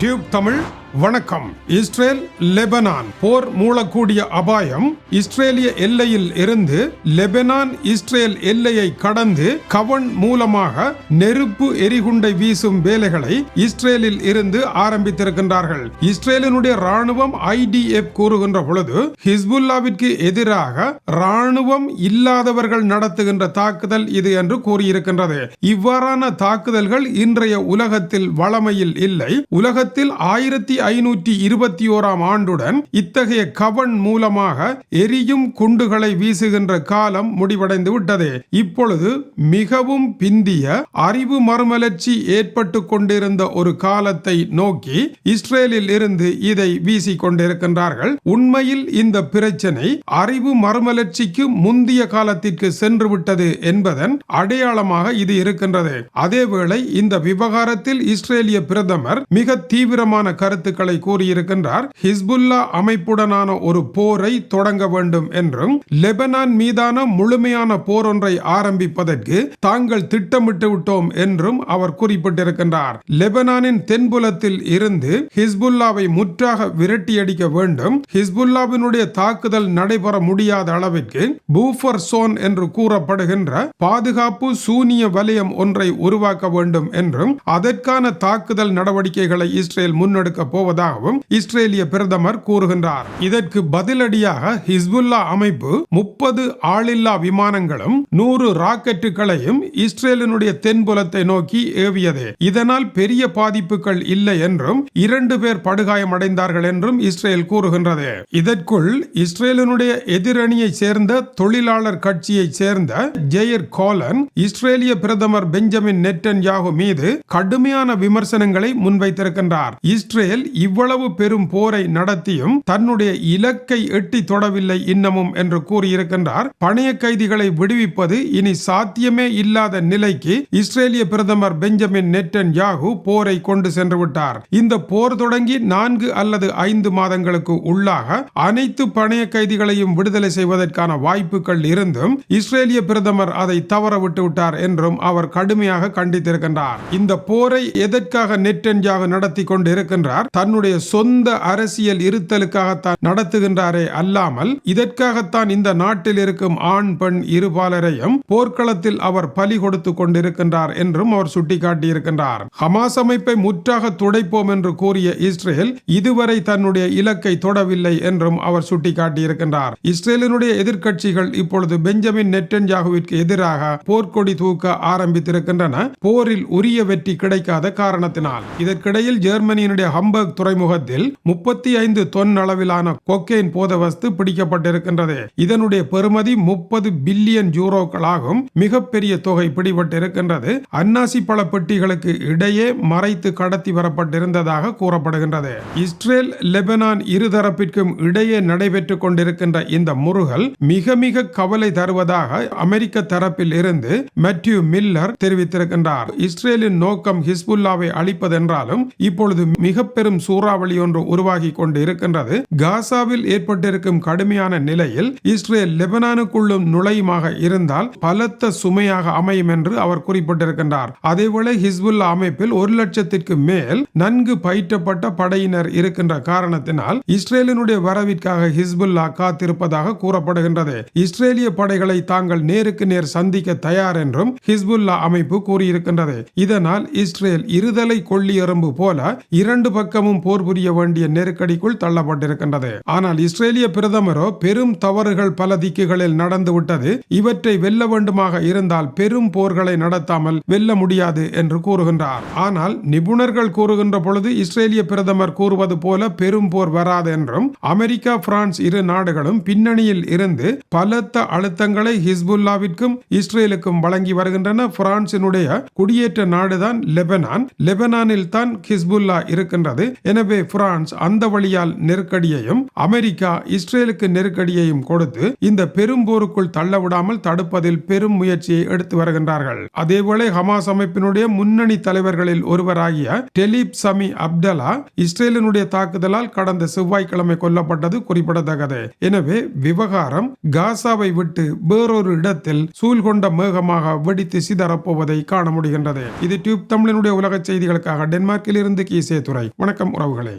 Tube Tamil வணக்கம். Israel Lebanon போர் மூழக்கூடிய அபாயம் இஸ்ரேலிய எல்லையில் இருந்து லெபனான் இஸ்ரேல் எல்லையை கடந்து கவன் மூலமாக நெருப்பு எரிகுண்டை வீசும் வேலைகளை இஸ்ரேலில் இருந்து ஆரம்பித்திருக்கின்றார்கள். இஸ்ரேலினுடைய ராணுவம் ஐடிஎஃப் கூறுகின்ற பொழுது ஹிஸ்புல்லாவிற்கு எதிராக ராணுவம் இல்லாதவர்கள் நடத்துகின்ற தாக்குதல் இது என்று கூறியிருக்கின்றது. இவ்வாறான தாக்குதல்கள் இன்றைய உலகத்தில் வளமையில் இல்லை. உலகத்தில் ஆயிரத்தி ஐநூற்றி இருபத்தி ஓராம் ஆண்டுடன் இத்தகைய கவன் மூலமாக எரியும் குண்டுகளை வீசுகின்ற காலம் முடிவடைந்து விட்டது. இப்பொழுது மிகவும் பிந்திய அறிவு மறுமலர்ச்சி ஏற்பட்டு கொண்டிருந்த ஒரு காலத்தை நோக்கி இஸ்ரேலில் இருந்து இதை வீசிக் கொண்டிருக்கின்றார்கள். உண்மையில் இந்த பிரச்சனை அறிவு மறுமலர்ச்சிக்கு முந்திய காலத்திற்கு சென்று விட்டது என்பதன் அடையாளமாக இது இருக்கின்றது. அதேவேளை இந்த விவகாரத்தில் இஸ்ரேலிய பிரதமர் மிக தீவிரமான கருத்து கூறியிருக்கின்றார். ஹிஸ்புல்லா அமைப்புடனான ஒரு போரை தொடங்க வேண்டும் என்றும் லெபனான் மீதான முழுமையான போர் ஒன்றை ஆரம்பிப்பதற்கு தாங்கள் திட்டமிட்டு விட்டோம் என்றும் அவர் குறிப்பிட்டிருக்கின்றார். லெபனானின் தென்புலத்தில் இருந்து ஹிஸ்புல்லாவை முற்றாக விரட்டியடிக்க வேண்டும். ஹிஸ்புல்லாவினுடைய தாக்குதல் நடைபெற முடியாத அளவிற்கு பூஃபர் சோன் என்று கூறப்படுகின்ற பாதுகாப்பு சூனிய வலயம் ஒன்றை உருவாக்க வேண்டும் என்றும் அதற்கான தாக்குதல் நடவடிக்கைகளை இஸ்ரேல் முன்னெடுக்க போவதாகவும் இஸ்ரேலிய பிரதமர் கூறுகின்றார். இதற்கு பதிலடியாக ஹிஸ்புல்லா அமைப்பு முப்பது ஆளில்லா விமானங்களும் நூறு ராக்கெட்டுகளையும் இஸ்ரேலினுடைய தென்புலத்தை நோக்கி ஏவியது. இதனால் பெரிய பாதிப்புகள் இல்லை என்றும் இரண்டு பேர் படுகாயமடைந்தார்கள் என்றும் இஸ்ரேல் கூறுகின்றது. இதற்குள் இஸ்ரேலினுடைய எதிரணியை சேர்ந்த தொழிலாளர் கட்சியை சேர்ந்த ஜெயர் கோலன் இஸ்ரேலிய பிரதமர் பெஞ்சமின் நெட்டன் யாகு மீது கடுமையான விமர்சனங்களை முன்வைத்திருக்கின்றார். இஸ்ரேல் இவ்வளவு பெரும் போரை நடத்தியும் தன்னுடைய இலக்கை எட்டி தொடவில்லை இன்னமும் என்று கூறியிருக்கின்றார். பணைய கைதிகளை விடுவிப்பது இனி சாத்தியமே இல்லாத நிலைக்கு இஸ்ரேலிய பிரதமர் பெஞ்சமின் நெட்டன் யாகு போரை கொண்டு சென்று விட்டார். இந்த போர் தொடங்கி நான்கு அல்லது ஐந்து மாதங்களுக்கு உள்ளாக அனைத்து பணைய கைதிகளையும் விடுதலை செய்வதற்கான வாய்ப்புகள் இருந்தும் இஸ்ரேலிய பிரதமர் அதை தவற விட்டு விட்டார் என்றும் அவர் கடுமையாக கண்டித்திருக்கின்றார். இந்த போரை எதற்காக நெட்டன்யாகு நடத்தி கொண்டு இருக்கின்றார் தன்னுடைய சொந்த அரசியல் இருத்தலுக்காகத்தான் நடத்துகின்றாரே அல்லாமல் இதற்காகத்தான் இந்த நாட்டில் இருக்கும் ஆண் பெண் இருபாலரையும் போர்க்களத்தில் அவர் பலி கொடுத்து கொண்டிருக்கின்றார் என்றும் அவர் சுட்டிக்காட்டியிருக்கின்றார். ஹமாஸ் அமைப்பை முற்றாக துடைப்போம் என்று கூறிய இஸ்ரேல் இதுவரை தன்னுடைய இலக்கை தொடவில்லை என்றும் அவர் சுட்டிக்காட்டியிருக்கின்றார். இஸ்ரேலினுடைய எதிர்க்கட்சிகள் இப்பொழுது பெஞ்சமின் நெட்டன்யாகுவிற்கு எதிராக போர்க்கொடி தூக்க ஆரம்பித்திருக்கின்றன. போரில் உரிய வெற்றி கிடைக்காத காரணத்தினால். இதற்கிடையில் ஜெர்மனியினுடைய ஹம்பர்க் துறைமுகத்தில் முப்பத்தி ஐந்து தொன் அளவிலான கொக்கெயின் போதவஸ்து பிடிக்கப்பட்டிருக்கின்றது. இதனுடைய பெறுமதி முப்பது பில்லியன் யூரோக்களாகும். மிகப்பெரிய தொகை பிடிபட்டிருக்கின்றது. அன்னாசி பழ பெட்டிகளுக்கு இடையே மறைத்து கடத்தி வரப்பட்டிருந்ததாக கூறப்படுகின்றது. இஸ்ரேல் லெபனான் இருதரப்பிற்கும் இடையே நடைபெற்றுக் கொண்டிருக்கின்ற இந்த முருகல் மிக மிக கவலை தருவதாக அமெரிக்க தரப்பில் இருந்து மேத்யூ மில்லர் தெரிவித்திருக்கின்றார். இஸ்ரேலின் நோக்கம் ஹிஸ்புல்லாவை அழிப்பதென்றாலும் இப்பொழுது மிக பெரும் பெரும் சூறாவளி ஒன்று உருவாகி கொண்டு இருக்கின்றது. காசாவில் ஏற்பட்டிருக்கும் கடுமையான நிலையில் இஸ்ரேல் லெபனானுக்குள்ளும் நுழையுமாக இருந்தால் பலத்த சுமையாக அமையும் என்று அவர் குறிப்பிட்டிருக்கின்றார். அதேபோல ஹிஸ்புல்லா அமைப்பில் ஒரு லட்சத்திற்கு மேல் நன்கு பயிற்றப்பட்ட படையினர் இருக்கின்ற காரணத்தினால் இஸ்ரேலினுடைய வரவிற்காக ஹிஸ்புல்லா காத்திருப்பதாக கூறப்படுகின்றது. இஸ்ரேலிய படைகளை தாங்கள் நேருக்கு நேர் சந்திக்க தயார் என்றும் ஹிஸ்புல்லா அமைப்பு கூறியிருக்கின்றது. இதனால் இஸ்ரேல் இருதலை கொள்ளி எறும்பு போல இரண்டு பக்கமும் போர் புரிய வேண்டிய நெருக்கடிக்குள் தள்ளப்பட்டிருக்கின்றது. ஆனால் இஸ்ரேலிய பிரதமரோ பெரும் தவறுகள் பல திக்குகளில் நடந்துவிட்டது இவற்றை வெல்ல வேண்டுமாக இருந்தால் பெரும் போர்களை நடத்தாமல் வெல்ல முடியாது என்று கூறுகின்றார். ஆனால் நிபுணர்கள் கூறுகின்ற பொழுது இஸ்ரேலிய பிரதமர் கூறுவது போல பெரும் போர் வராது என்றும் அமெரிக்கா பிரான்ஸ் இரு நாடுகளும் பின்னணியில் இருந்து பலத்த அழுத்தங்களை ஹிஸ்புல்லாவிற்கும் இஸ்ரேலுக்கும் வழங்கி வருகின்றன. பிரான்சினுடைய குடியேற்ற நாடுதான் லெபனான். லெபனானில் தான் ஹிஸ்புல்லா இருக்கின்றது. எனவே பிரான்ஸ் அந்த வழியால் நெருக்கடியையும் அமெரிக்கா இஸ்ரேலுக்கு நெருக்கடியையும் கொடுத்து இந்த பெரும் போருக்குள் தள்ளவிடாமல் தடுப்பதில் பெரும் முயற்சியை எடுத்து வருகின்றார்கள். அதேவேளை ஹமாஸ் அமைப்பினுடைய முன்னணி தலைவர்களில் ஒருவராகிய டெலிப் சமி அப்டலா இஸ்ரேலினுடைய தாக்குதலால் கடந்த செவ்வாய்க்கிழமை கொல்லப்பட்டது குறிப்பிடத்தக்கது. எனவே விவகாரம் காசாவை விட்டு வேறொரு இடத்தில் சூழ்கொண்ட மேகமாக வெடித்து சிதறப்போவதை காண முடிகின்றது. இது டியூப் தமிழனுடைய உலக செய்திகளுக்காக டென்மார்க்கில் இருந்து கீசே துறை வணக்கம். வணக்கம் உறவுகளே.